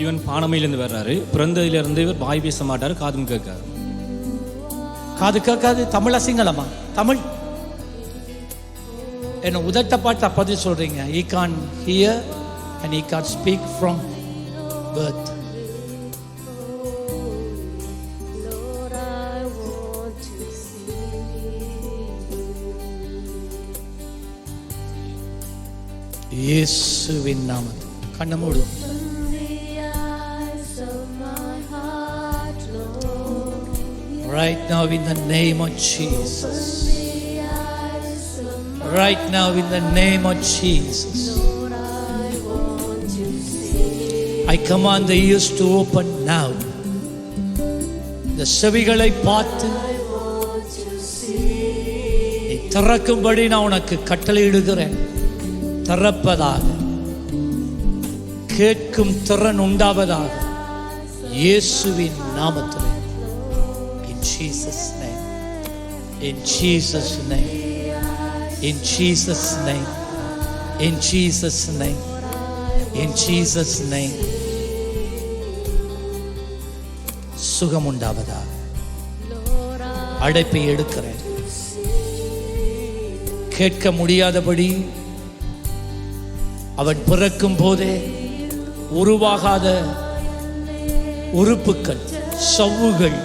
ஜீவன் பானமையிலேருந்து வர்றாரு. பிறந்ததுலேருந்து இவர் வாய் பேச மாட்டார் காதும் கேட்காரு காது கேட்காது தமிழா சிங்களமா தமிழ். என்ன உதட்ட பாட்டு அப்பதி சொல்றீங்க? I can hear and I can speak from birth இயேசுவின் நாமத்தில். கண்ண மூடு. Right now in the name of Jesus right now in the name of Jesus I command the ears to open now The செவிகளை பார்த்து நீ திறக்கும்படி நான் உனக்கு கட்டளையிடுகிறேன் திறப்பதாக கேட்கும் திறன் உண்டாவதாக இயேசுவின் நாமத்தில் Jesus name in Jesus name in Jesus name in Jesus name in Jesus name சுகம் உண்டாவதா அடைப்பை எடுக்கிறேன் கேட்க முடியாதபடி அவன் பிறக்கும் போதே உருவாகாத உறுப்புகள் சவ்வுகள்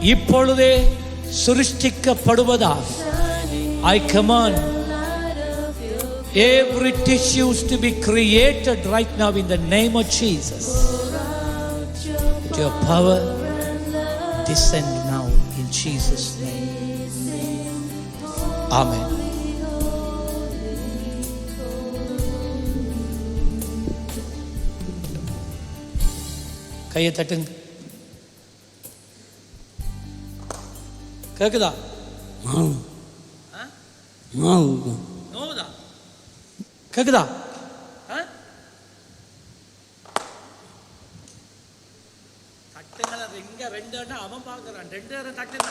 இப்பொழுதே சிருஷ்டிக்கப்படுவதாக I command every tissues to be created right now in the name of Jesus. Let your power descend now in Jesus' name. Amen. கையை தட்டுங்க கேக்குதா? நோவுதா? கேக்குதா? ஆ? தட்டுங்கள எங்க ரெண்டு அவன் பார்க்கறான். ரெண்டு நேரம் தட்டுங்க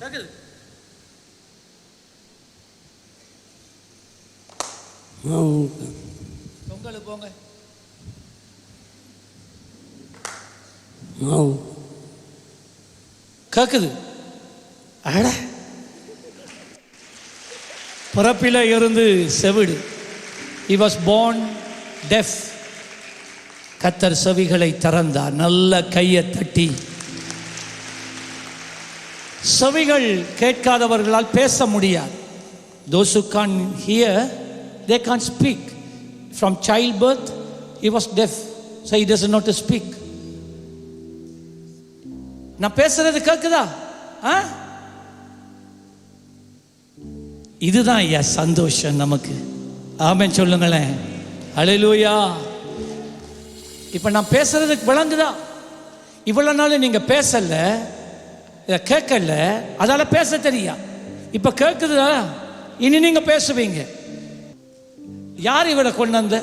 கேக்குது? பொங்கலுக்கு போங்க. கேக்குது? அட பிறப்பில இருந்து செவிடு இ வாஸ் போர்ன் டெஃப் கத்தர் செவிகளை திறந்தார் நல்ல கையை தட்டி செவிகள் கேட்காதவர்களால் பேச முடியாது those can hear they can speak from child birth he was deaf so it is not to speak நான் பேசுறது கேட்குதா ஆ இதுதான் ஐயா சந்தோஷம் நமக்கு. ஆமென் சொல்லுங்களேன். அலையிலூயா இப்போ நான் பேசுறதுக்கு விளங்குதா? இவ்வளோ நாள் நீங்கள் பேசல இதை கேட்கல அதால் பேச தெரியா? இப்போ கேட்குதா இனி நீங்கள் பேசுவீங்க. யார் இவரை கொண்டு வந்த?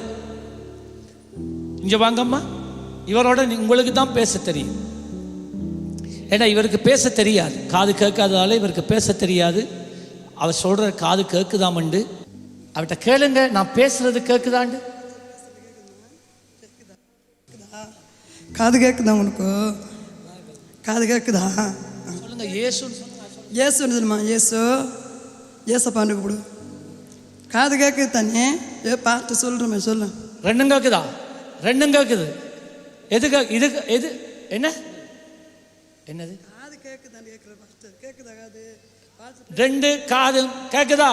இங்கே வாங்கம்மா. இவரோட உங்களுக்கு தான் பேச தெரியும். ஏன்னா இவருக்கு பேச தெரியாது. காது கேட்காததால இவருக்கு பேச தெரியாது. அவர் சொல்ற காது கேட்குதாமண்டு அவர்கிட்ட கேளுங்க நான் பேசுறது கேட்குதாண்டு காது கேட்குதா உனக்கு? காது கேட்குதா சொல்லுங்க சொல்லுங்க ஏசுன்னு சொல்லுமா ஏசு ஏசப்பான்னு கூப்பிடு. காது கேட்குது தானே? ஏ பார்த்து சொல்கிறேன் சொல்லு. ரெண்டும் கேட்குதா ரெண்டும் கேட்குது எது கே இது எது என்ன? என்னது? காது கேட்குதான்னு கேட்குற ஃபஸ்ட்டு கேட்குதா காது? ரெண்டு காது கேட்குதா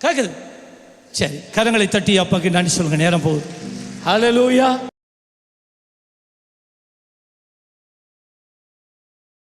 கேட்குது சரி கரங்களை தட்டி அப்பாக்கு நன்றி சொல்லுங்க நேரம் போகுது. ஹalleluya